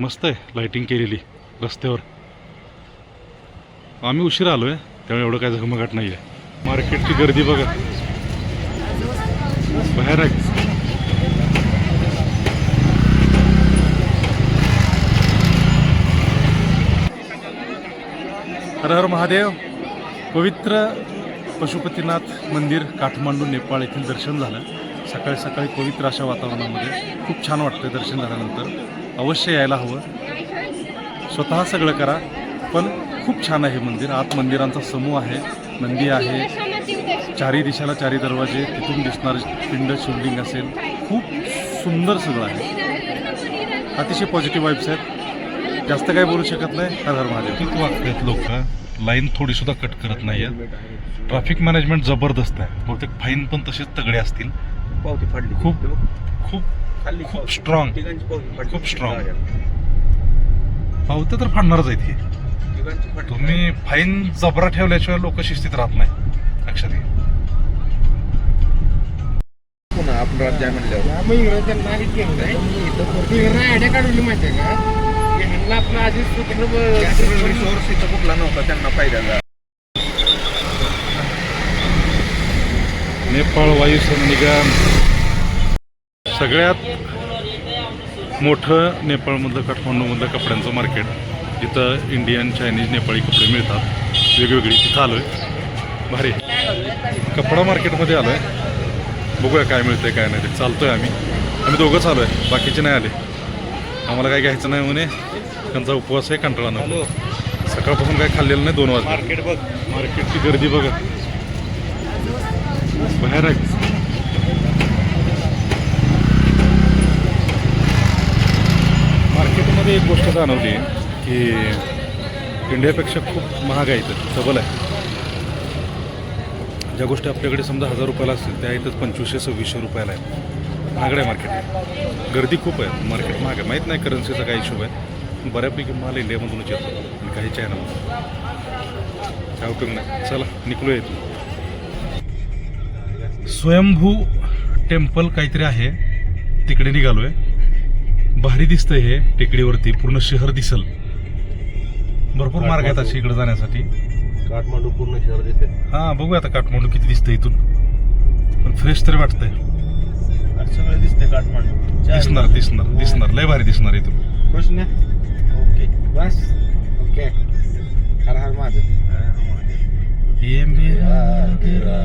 मस्त आहे लाईटिंग केलेली रस्त्यावर. आम्ही उशिरा आलो आहे त्यामुळे एवढं काय झगमगाट नाही आहे मार्केटची गर्दी बघा. बाहेर आहे. हर हर महादेव. पवित्र पशुपतीनाथ मंदिर काठमांडू नेपाळ येथील दर्शन झालं. सकाळी सकाळी पवित्र अशा वातावरणामध्ये खूप छान वाटतं दर्शन झाल्यानंतर. अवश्य यायला हवं. स्वतः सगळं करा. पण खूप छान आहे मंदिर. आत मंदिरांचा समूह आहे. नंदी आहे. चारी दिशाला चारी दरवाजे. तिथून दिसणार पिंड शिवलिंग असेल. खूप सुंदर सगळं आहे. अतिशय पॉझिटिव्ह वाईब्स आहेत. जास्त काही बोलू शकत नाही. हर हर महादेव ठीक वागतात लोक? लाईन थोडी सुद्धा कट करत नाही आहेत ट्रॅफिक मॅनेजमेंट जबरदस्त आहे. बहुतेक फाईन पण तसेच तगडे असतील. खूप खूप खाल्ली खूप strong. तिघांची पावती फाडली खूप strong. पावते तर फाडणारच आहेत हे. तिघांची फाडली तुम्ही फाईन जबरा ठेवल्याशिवाय लोक शिस्तीत राहत नाही लक्षात घ्या पुन्हा आपण राज्य म्हणल्यावर मग इंग्रजांना हे केलं नाही? इंग्रजांना आयडिया माहिती आहे का? की ह्यांना आपलं आधी स्वतंत्र ब- रिसोर्स इथं कुठला नव्हता त्यांना फायद्याचा नेपाळ वायुसेना निगम सगळ्यात मोठं नेपाळमधलं काठमांडूमधलं कपड्यांचं मार्केट जिथं इंडियन चायनीज नेपाळी कपडे मिळतात वेगवेगळी तिथं आलो आहे भारी. कपडा मार्केटमध्ये आलो आहे बघूया काय मिळतंय काय नाही ते. चालतोय आम्ही. आम्ही दोघंच आलो आहे बाकीचे नाही आले. आम्हाला काय घ्यायचं नाही म्हणे. त्यांचा उपवास आहे कंटाळा नको. सकाळपासून काय खाल्लेलं नाही दोन वाजता मार्केट बघ. मार्केटची गर्दी बघा बाहेर आहे. मी एक गोष्ट जाणवली की इंडियापेक्षा खूप महाग आहे इथं. डबल आहे. ज्या गोष्टी आपल्याकडे समजा हजार रुपयाला असतील त्या इथंच पंचवीसशे सव्वीसशे रुपयाला आहे महागडं आहे मार्केट गर्दी खूप आहे. मार्केट महाग आहे. माहीत नाही करन्सीचा काय हिशोब आहे. बऱ्यापैकी माल इंडियामधूनच येतो आणि काही चायनामधून काय उपयोग नाही. चला निघलो येतो स्वयंभू टेम्पल काहीतरी आहे. तिकडे निघालो आहे भारी दिसतंय हे टेकडीवरती. पूर्ण शहर दिसल. भरपूर मार्ग आहेत असे इकडे जाण्यासाठी. काठमांडू पूर्ण शहर दिसते हा बघूया आता काठमांडू किती दिसतंय इथून. पण फ्रेश तरी वाटतंय. सगळं दिसते काठमांडू. दिसणार दिसणार दिसणार. लय भारी दिसणार इथून. खुश ना ओके. बस. ओके. हर हर महादेव. ये मेरा